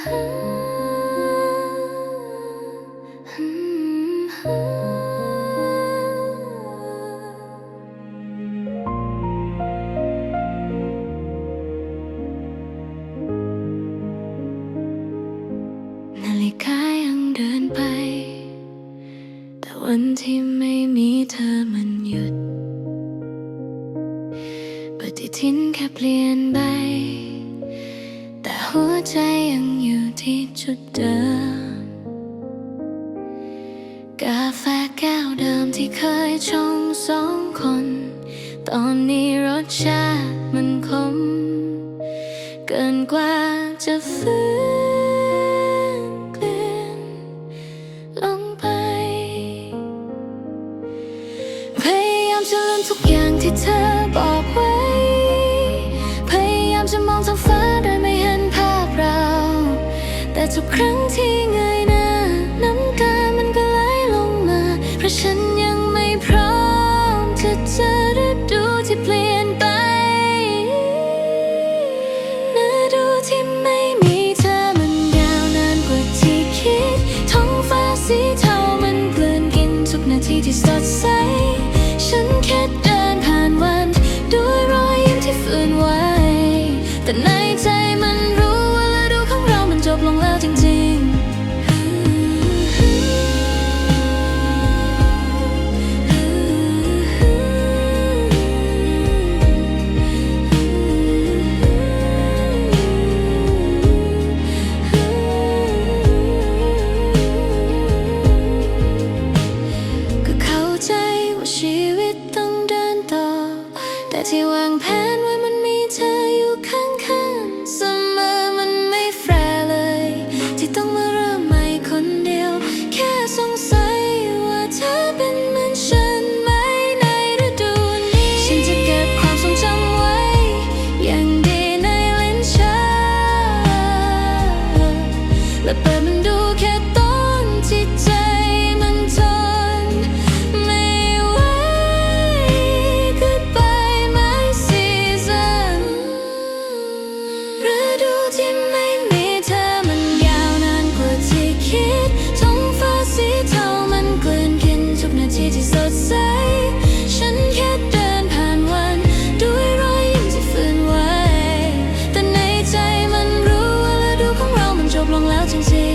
นาฬิกายังเดินไป แต่วันที่ไม่มีเธอมันหยุด ปฏิทินแค่เปลี่ยนไปแต่หัวใจยังุดเดิม กาแฟแก้วเดิมที่เคยชงสองคน ตอนนี้รสชาติมันขมเกินกว่าจะฟื้นกลืนลงไป พยายามจะลืมทุกอย่างที่เธอบอกไว้ พยายามจะมองท้งฟ้า ทุกครั้งที่เงยหน้า น้ำตามันก็ไหลลงมา เพราะฉันยังไม่พร้อมจะเจอฤดูที่เปลี่ยนไปฤดูที่ไม่มีเธอมันยาวนานกว่าที่คิด ท้องฟ้าสีเทามันกลืนกินทุกนาทีที่สดใส ฉันแค่เดินผ่านวัน ด้วยรอยยิ้มที่ฝืนไว้ แต่ในใจมันรู้ แต่ที่วางแผน 小惊喜。